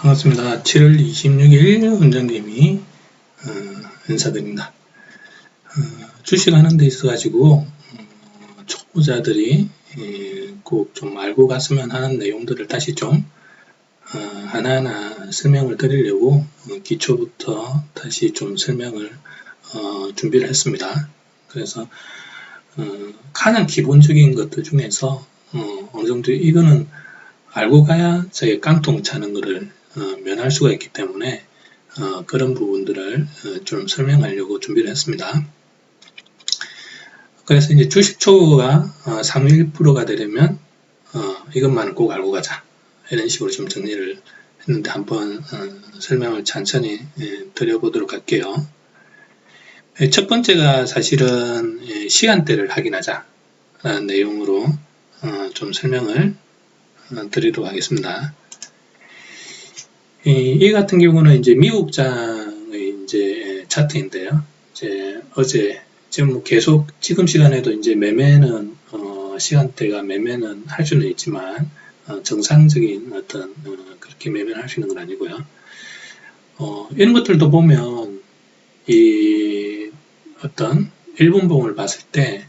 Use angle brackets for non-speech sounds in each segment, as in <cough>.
반갑습니다. 7월 26일 원장님이 어, 인사드립니다. 어, 주식하는 데 있어가지고 어, 초보자들이 꼭 좀 알고 갔으면 하는 내용들을 다시 좀 어, 하나하나 설명을 드리려고 어, 기초부터 다시 좀 설명을 어, 준비를 했습니다. 그래서 어, 가장 기본적인 것들 중에서 어, 어느 정도 이거는 알고 가야 저희 깡통 차는 거를 어, 면할 수가 있기 때문에 어, 그런 부분들을 어, 좀 설명하려고 준비를 했습니다. 그래서 이제 주식 초보가 어, 31%가 되려면 어, 이것만은 꼭 알고 가자 이런 식으로 좀 정리를 했는데 한번 어, 설명을 천천히 예, 드려보도록 할게요. 예, 첫 번째가 사실은 예, 시간대를 확인하자 라는 내용으로 어, 좀 설명을 어, 드리도록 하겠습니다. 이, 이 같은 경우는 이제 미국장의 이제 차트인데요. 이제 어제 지금 뭐 계속 지금 시간에도 이제 매매는 어, 시간대가 매매는 할 수는 있지만 어, 정상적인 어떤 어, 그렇게 매매를 할 수 있는 건 아니고요. 어, 이런 것들도 보면 이 어떤 일본봉을 봤을 때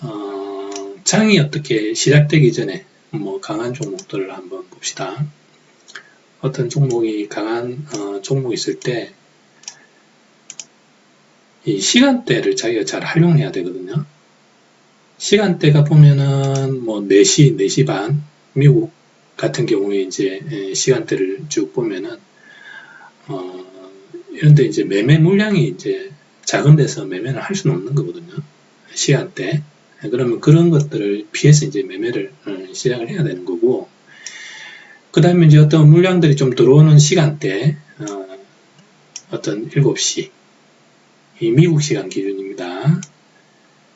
어, 장이 어떻게 시작되기 전에 뭐 강한 종목들을 한번 봅시다. 어떤 종목이 강한 어, 종목이 있을 때 이 시간대를 자기가 잘 활용해야 되거든요. 시간대가 보면은 뭐 4시, 4시 반 미국 같은 경우에 이제 에, 시간대를 쭉 보면은 어, 이런데 이제 매매 물량이 이제 작은 데서 매매를 할 수는 없는 거거든요. 시간대. 그러면 그런 것들을 피해서 이제 매매를 어, 시작을 해야 되는 거고, 그 다음에 이제 어떤 물량들이 좀 들어오는 시간대, 어, 떤 7시, 이 미국 시간 기준입니다.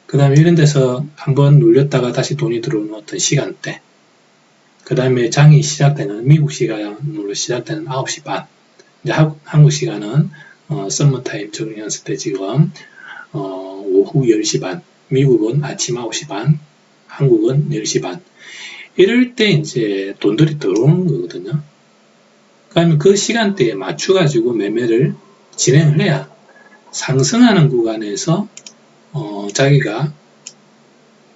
그 다음에 이런 데서 한번 눌렸다가 다시 돈이 들어오는 어떤 시간대, 그 다음에 장이 시작되는 미국 시간으로 시작되는 9시 반, 이제 한국 시간은 어, 썸머타임 적용했을 때 지금 어, 오후 10시 반, 미국은 아침 9시 반, 한국은 10시 반. 이럴 때 이제 돈들이 들어오는 거거든요. 그러면 그 시간대에 맞춰가지고 매매를 진행을 해야 상승하는 구간에서 어, 자기가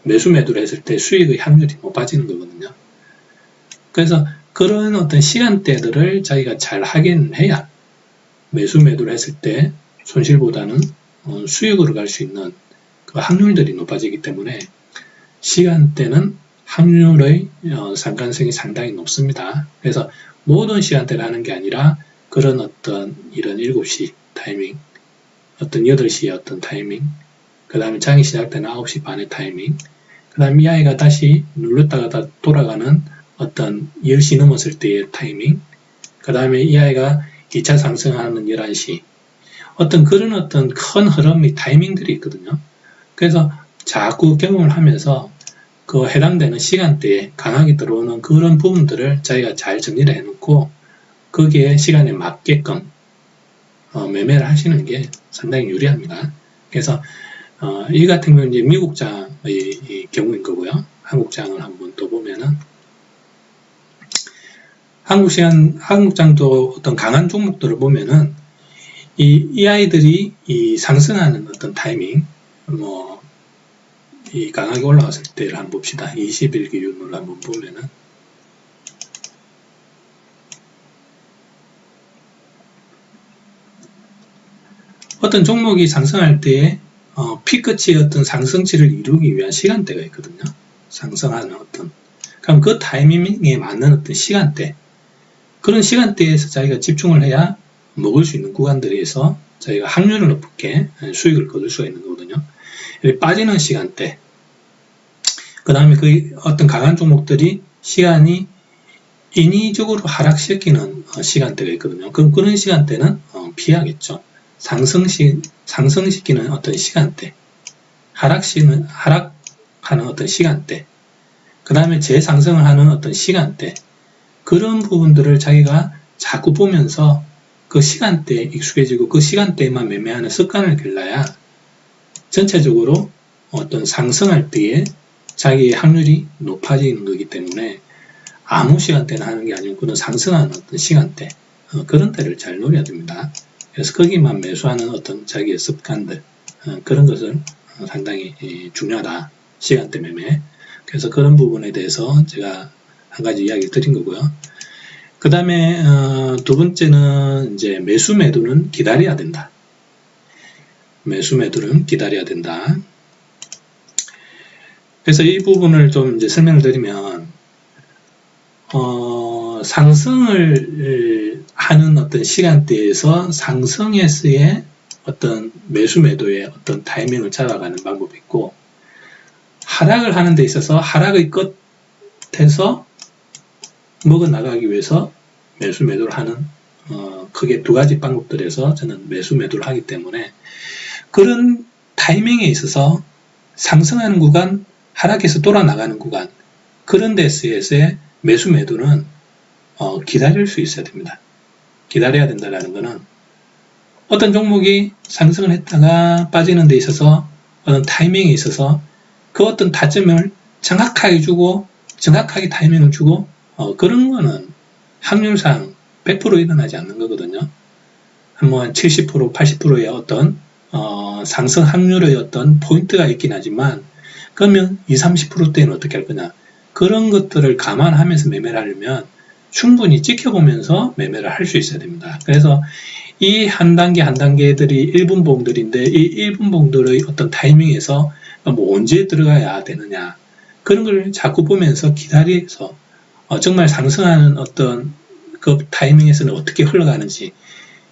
매수 매도를 했을 때 수익의 확률이 높아지는 거거든요. 그래서 그런 어떤 시간대들을 자기가 잘 확인해야 매수 매도를 했을 때 손실보다는 어, 수익으로 갈 수 있는 그 확률들이 높아지기 때문에 시간대는 확률의 어, 상관성이 상당히 높습니다. 그래서 모든 시간대를 하는 게 아니라 그런 어떤 이런 7시 타이밍, 어떤 8시의 어떤 타이밍, 그 다음에 장이 시작되는 9시 반의 타이밍, 그 다음에 이 아이가 다시 눌렀다가 다 돌아가는 어떤 10시 넘었을 때의 타이밍, 그 다음에 이 아이가 2차 상승하는 11시, 어떤 그런 어떤 큰 흐름의 타이밍들이 있거든요. 그래서 자꾸 경험을 하면서 그 해당되는 시간대에 강하게 들어오는 그런 부분들을 자기가 잘 정리를 해놓고 거기에 시간에 맞게끔 어, 매매를 하시는 게 상당히 유리합니다. 그래서 어, 이 같은 경우는 이제 미국장의 경우인 거고요. 한국장을 한번 또 보면은 한국 시간 한국장도 어떤 강한 종목들을 보면은 이, 이 아이들이 이 상승하는 어떤 타이밍 뭐 이 강하게 올라갔을 때를 한번 봅시다. 20일 기준으로 한번 보면은 어떤 종목이 상승할 때에 어, 피끝이 어떤 상승치를 이루기 위한 시간대가 있거든요. 상승하는 어떤 그럼 그 타이밍에 맞는 어떤 시간대 그런 시간대에서 자기가 집중을 해야 먹을 수 있는 구간들에서 저희가 확률을 높게 수익을 거둘 수가 있는 거거든요. 빠지는 시간대, 그 다음에 그 어떤 강한 종목들이 시간이 인위적으로 하락시키는 어, 시간대가 있거든요. 그럼 그런 시간대는 어, 피하겠죠. 상승시, 상승시키는 어떤 시간대, 하락시는, 하락하는 어떤 시간대, 그 다음에 재상승을 하는 어떤 시간대, 그런 부분들을 자기가 자꾸 보면서 그 시간대에 익숙해지고 그 시간대에만 매매하는 습관을 길러야 전체적으로 어떤 상승할 때에 자기의 확률이 높아지는 거기 때문에 아무 시간대나 하는 게 아니고 그런 상승하는 어떤 시간대 어, 그런 때를 잘 노려야 됩니다. 그래서 거기만 매수하는 어떤 자기의 습관들 어, 그런 것을 어, 상당히 이, 중요하다 시간대 매매 그래서 그런 부분에 대해서 제가 한 가지 이야기 드린 거고요. 그 다음에 어, 두 번째는 이제 매수 매도는 기다려야 된다. 매수 매도는 기다려야 된다. 그래서 이 부분을 좀 이제 설명을 드리면 어, 상승을 하는 어떤 시간대에서 상승에서의 어떤 매수 매도의 어떤 타이밍을 잡아가는 방법이 있고 하락을 하는 데 있어서 하락의 끝에서 먹어 나가기 위해서 매수 매도를 하는 어, 크게 두 가지 방법들에서 저는 매수 매도를 하기 때문에 그런 타이밍에 있어서 상승하는 구간, 하락해서 돌아 나가는 구간 그런 데서의 매수 매도는 어, 기다릴 수 있어야 됩니다. 기다려야 된다라는 것은 어떤 종목이 상승을 했다가 빠지는 데 있어서 어떤 타이밍에 있어서 그 어떤 타점을 정확하게 주고 정확하게 타이밍을 주고 어, 그런 거는 확률상 100% 일어나지 않는 거거든요. 뭐 70%, 80%의 어떤 어, 상승 확률의 어떤 포인트가 있긴 하지만 그러면 20, 30%대는 어떻게 할 거냐? 그런 것들을 감안하면서 매매를 하려면 충분히 지켜보면서 매매를 할 수 있어야 됩니다. 그래서 이 한 단계 한 단계들이 1분 봉들인데 이 1분 봉들의 어떤 타이밍에서 뭐 언제 들어가야 되느냐 그런 걸 자꾸 보면서 기다려서 어, 정말 상승하는 어떤 그 타이밍에서는 어떻게 흘러가는지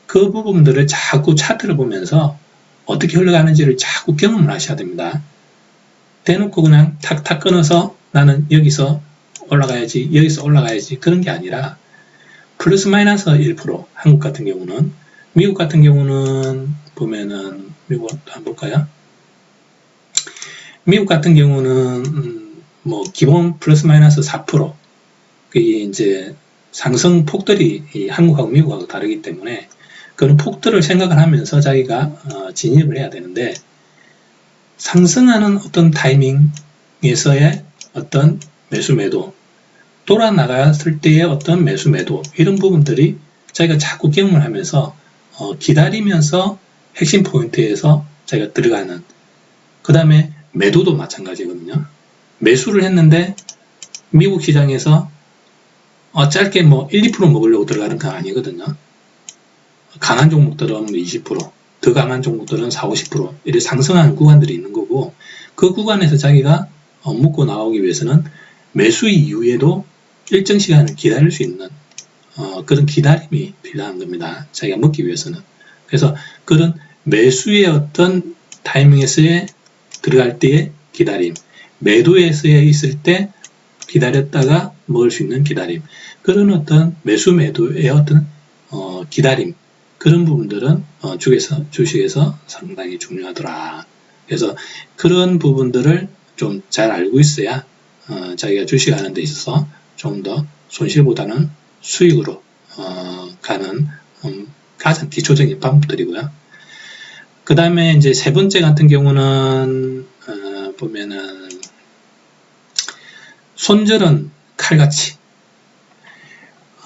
그 부분들을 자꾸 차트를 보면서 어떻게 흘러가는지를 자꾸 경험을 하셔야 됩니다. 대놓고 그냥 탁탁 끊어서 나는 여기서 올라가야지, 여기서 올라가야지 그런 게 아니라 플러스 마이너스 1% 한국 같은 경우는 미국 같은 경우는 보면은 미국 한번 볼까요? 미국 같은 경우는 음, 뭐 기본 플러스 마이너스 4% 그게 이제 상승 폭들이 한국하고 미국하고 다르기 때문에 그런 폭들을 생각을 하면서 자기가 어, 진입을 해야 되는데 상승하는 어떤 타이밍에서의 어떤 매수 매도 돌아 나갔을 때의 어떤 매수 매도 이런 부분들이 자기가 자꾸 경험을 하면서 어, 기다리면서 핵심 포인트에서 자기가 들어가는 그 다음에 매도도 마찬가지거든요. 매수를 했는데 미국 시장에서 어, 짧게 뭐 1, 2% 먹으려고 들어가는 건 아니거든요. 강한 종목들은 20%, 뭐더 강한 종목들은 4, 50% 이렇게 상승하는 구간들이 있는 거고 그 구간에서 자기가 어, 먹고 나오기 위해서는 매수 이후에도 일정 시간을 기다릴 수 있는 어, 그런 기다림이 필요한 겁니다. 자기가 먹기 위해서는. 그래서 그런 매수의 어떤 타이밍에서의 들어갈 때의 기다림, 매도에서의 있을 때 기다렸다가 먹을 수 있는 기다림, 그런 어떤 매수 매도의 어떤 어, 기다림, 그런 부분들은 어, 주에서, 주식에서 상당히 중요하더라. 그래서 그런 부분들을 좀 잘 알고 있어야 어, 자기가 주식하는 데 있어서 좀 더 손실보다는 수익으로 어, 가는 음, 가장 기초적인 방법들이고요. 그 다음에 이제 세 번째 같은 경우는 어, 보면은 손절은 칼같이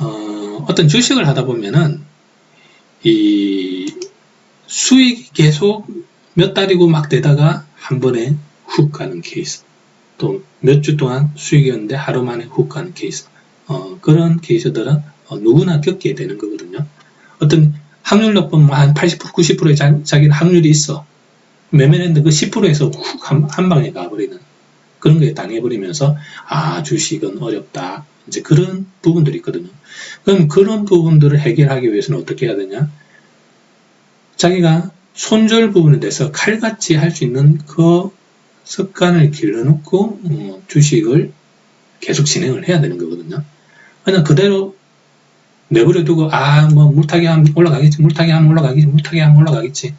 어, 어떤 주식을 하다 보면은 이 수익이 계속 몇 달이고 막 되다가 한 번에 훅 가는 케이스. 또 몇 주 동안 수익이었는데 하루 만에 훅 가는 케이스. 어, 그런 케이스들은 어, 누구나 겪게 되는 거거든요. 어떤 확률 높은 한 80%, 90%의 자, 자기는 확률이 있어. 매매를 했는데 그 10%에서 훅 한, 한 방에 가버리는 그런 거에 당해버리면서 아, 주식은 어렵다. 이제 그런 부분들이 있거든요. 그럼 그런 부분들을 해결하기 위해서는 어떻게 해야 되냐? 자기가 손절 부분에 대해서 칼같이 할 수 있는 그 습관을 길러놓고 어, 주식을 계속 진행을 해야 되는 거거든요. 그냥 그대로 내버려 두고 아 뭐 물타기 하면 올라가겠지 물타기 하면 올라가겠지 물타기 하면 올라가겠지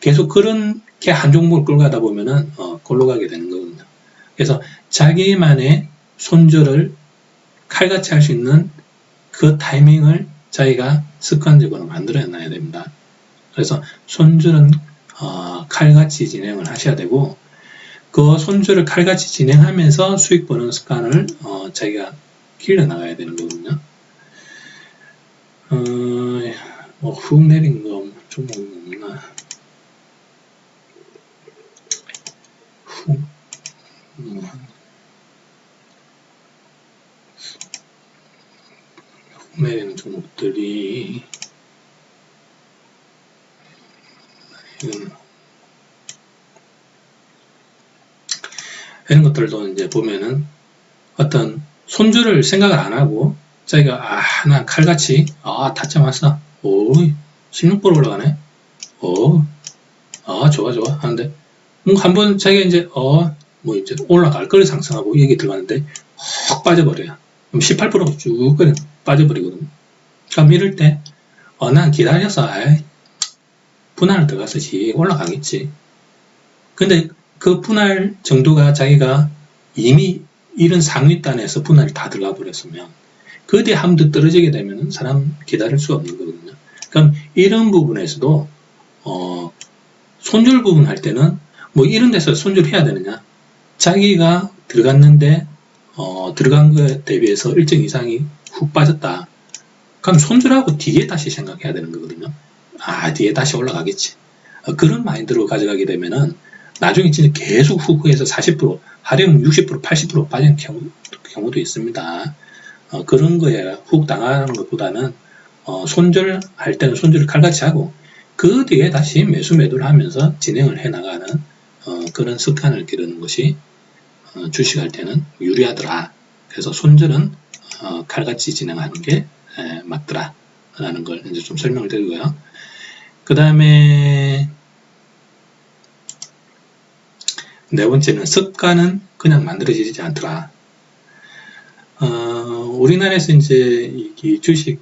계속 그렇게 한 종목을 끌고 가다 보면은 어, 골로 가게 되는 거거든요. 그래서 자기만의 손절을 칼같이 할 수 있는 그 타이밍을 자기가 습관적으로 만들어 놔야 됩니다. 그래서 손줄은 어, 칼같이 진행을 하셔야 되고 그 손줄을 칼같이 진행하면서 수익 보는 습관을 어, 자기가 길러 나가야 되는 거거든요. 어, 뭐, 훅 내린 거 종목 없나? 훅, 뭐, 훅 내리는 종목들이, 이건 이런 것들도 이제 보면은 어떤 손주를 생각을 안 하고 자기가 아, 난 칼같이 아, 타점 왔어. 오, 16% 올라가네. 어, 아, 좋아, 좋아. 하는데 뭐 한번 자기가 이제 어, 뭐 이제 올라갈 거를 상승하고 여기 들어가는데 확 빠져버려요. 그럼 18%가 쭉 그냥 빠져버리거든요. 그럼 이럴 때 어, 난 기다려서 분할 들어갔듯이 올라가겠지. 근데 그 분할 정도가 자기가 이미 이런 상위단에서 분할이 다 들어가 버렸으면 그 뒤에 한번더 떨어지게 되면 사람 기다릴 수가 없는 거거든요. 그럼 이런 부분에서도 어, 손절 부분 할 때는 뭐 이런 데서 손절해야 되느냐? 자기가 들어갔는데 어, 들어간 거에 대비해서 일정 이상이 훅 빠졌다. 그럼 손절하고 뒤에 다시 생각해야 되는 거거든요. 아 뒤에 다시 올라가겠지. 어, 그런 마인드로 가져가게 되면은 나중에 진짜 계속 후크해서 40% 하령 60% 80% 빠지는 경우, 경우도 있습니다. 어, 그런 거에 훅 당하는 것보다는 어, 손절할 때는 손절을 칼같이 하고 그 뒤에 다시 매수 매도를 하면서 진행을 해 나가는 어, 그런 습관을 기르는 것이 어, 주식할 때는 유리하더라. 그래서 손절은 어, 칼같이 진행하는 게 에, 맞더라. 라는 걸 이제 좀 설명을 드리고요. 그 다음에 네 번째는 습관은 그냥 만들어지지 않더라. 어, 우리나라에서 이제 이 주식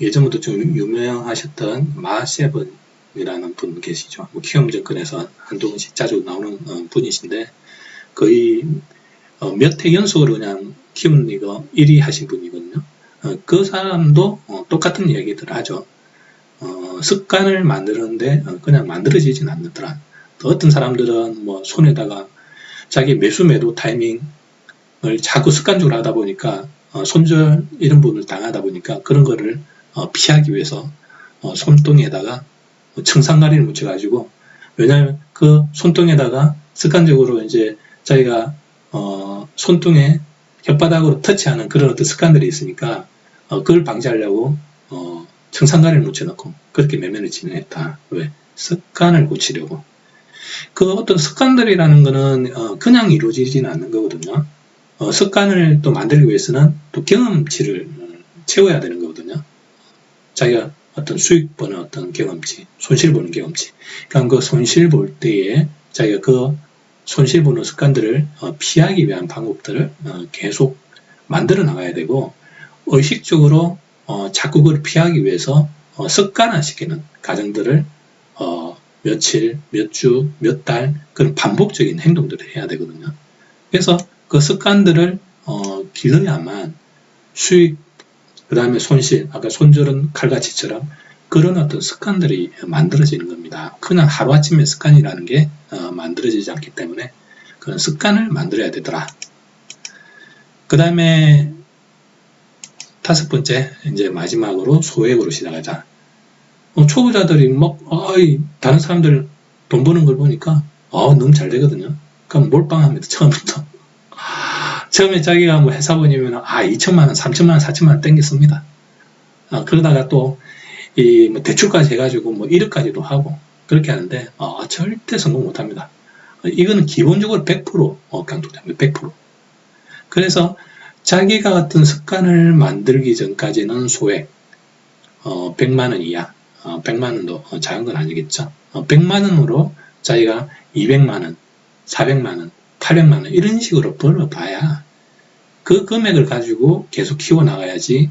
예전부터 좀 유명하셨던 마세븐이라는 분 계시죠. 뭐 키움 증권에서 한두 번씩 자주 나오는 어, 분이신데 거의 어, 몇해 연속으로 그냥 키움 리거 1위 하신 분이거든요. 어, 그 사람도 어, 똑같은 얘기들 하죠. 어, 습관을 만드는데 어, 그냥 만들어지진 않더라. 또 어떤 사람들은 뭐 손에다가 자기 매수 매도 타이밍을 자꾸 습관적으로 하다 보니까 어, 손절 이런 부분을 당하다 보니까 그런 거를 어, 피하기 위해서 어, 손등에다가 청산가리를 묻혀가지고 왜냐하면 그 손등에다가 습관적으로 이제 자기가 어, 손등에 혓바닥으로 터치하는 그런 어떤 습관들이 있으니까 어, 그걸 방지하려고 어, 청산가리를 묻혀놓고 그렇게 매매를 진행했다. 왜? 습관을 고치려고. 그 어떤 습관들이라는 거는 어, 그냥 이루어지지는 않는 거거든요. 어, 습관을 또 만들기 위해서는 또 경험치를 어, 채워야 되는 거거든요. 자기가 어떤 수익 보는 어떤 경험치, 손실 보는 경험치. 그러니까 그 손실 볼 때에 자기가 그 손실 보는 습관들을 어, 피하기 위한 방법들을 어, 계속 만들어 나가야 되고 의식적으로 어, 자꾸 그걸 피하기 위해서 어, 습관화시키는 과정들을 어, 며칠, 몇 주, 몇 달 그런 반복적인 행동들을 해야 되거든요. 그래서 그 습관들을 어, 길러야만 수익, 그 다음에 손실, 아까 손절은 칼같이처럼 그런 어떤 습관들이 만들어지는 겁니다. 그냥 하루아침에 습관이라는 게 어, 만들어지지 않기 때문에 그런 습관을 만들어야 되더라. 그 다음에 다섯 번째, 이제 마지막으로 소액으로 시작하자. 어, 초보자들이 막, 어이, 다른 사람들 돈 버는 걸 보니까, 어, 너무 잘 되거든요. 그럼 몰빵합니다, 처음부터. <laughs> 처음에 자기가 뭐 회사원이면, 아, 2천만원, 3천만원, 4천만원 땡겼습니다. 아, 그러다가 또, 이, 뭐 대출까지 해가지고, 뭐 1억까지도 하고, 그렇게 하는데, 어, 절대 성공 못 합니다. 이거는 기본적으로 100% 어, 강조됩니다. 100%. 그래서 자기가 어떤 습관을 만들기 전까지는 소액, 어, 100만 원 이하, 어, 100만 원도 어, 작은 건 아니겠죠. 어, 100만 원으로 자기가 200만 원, 400만 원, 800만 원 이런 식으로 벌어봐야 그 금액을 가지고 계속 키워나가야지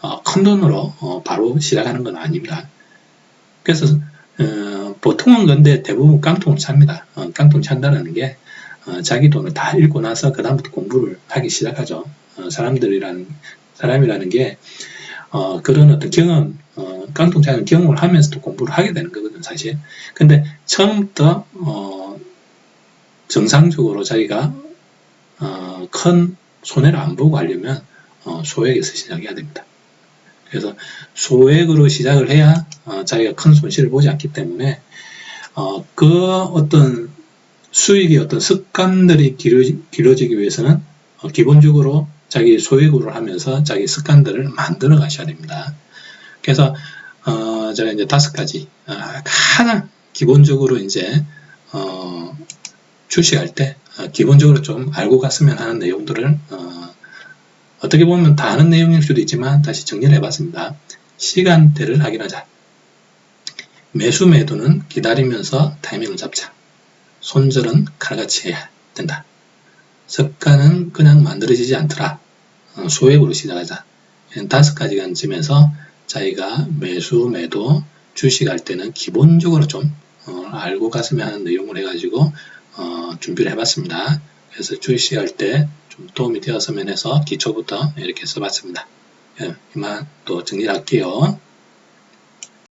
어, 큰 돈으로 어, 바로 시작하는 건 아닙니다. 그래서 어, 보통은 근데 대부분 깡통을 찹니다. 어, 깡통 찬다는 게 어, 자기 돈을 다 읽고 나서 그 다음부터 공부를 하기 시작하죠. 어, 사람들이라는 사람이라는 게 어, 그런 어떤 경험, 어, 깡통 차는 경험을 하면서도 공부를 하게 되는 거거든 사실. 근데 처음부터 어, 정상적으로 자기가 어, 큰 손해를 안 보고 하려면 어, 소액에서 시작해야 됩니다. 그래서 소액으로 시작을 해야 어, 자기가 큰 손실을 보지 않기 때문에 어, 그 어떤 수익의 어떤 습관들이 길어지, 길어지기 위해서는 어, 기본적으로 자기 소액으로 하면서 자기 습관들을 만들어 가셔야 됩니다. 그래서 어, 제가 이제 다섯 가지 어, 가장 기본적으로 이제 어, 출시할 때 어, 기본적으로 좀 알고 갔으면 하는 내용들을 어, 어떻게 보면 다 아는 내용일 수도 있지만 다시 정리를 해봤습니다. 시간대를 확인하자. 매수 매도는 기다리면서 타이밍을 잡자. 손절은 칼같이 해야 된다. 습관은 그냥 만들어지지 않더라. 어, 소액으로 시작하자. 다섯 가지가 앉으면서 자기가 매수 매도 주식할 때는 기본적으로 좀 어, 알고 갔으면 하는 내용을 해가지고 어, 준비를 해봤습니다. 그래서 주식할 때 좀 도움이 되었으면 해서 기초부터 이렇게 써봤습니다. 예, 이만 또 정리를 할게요.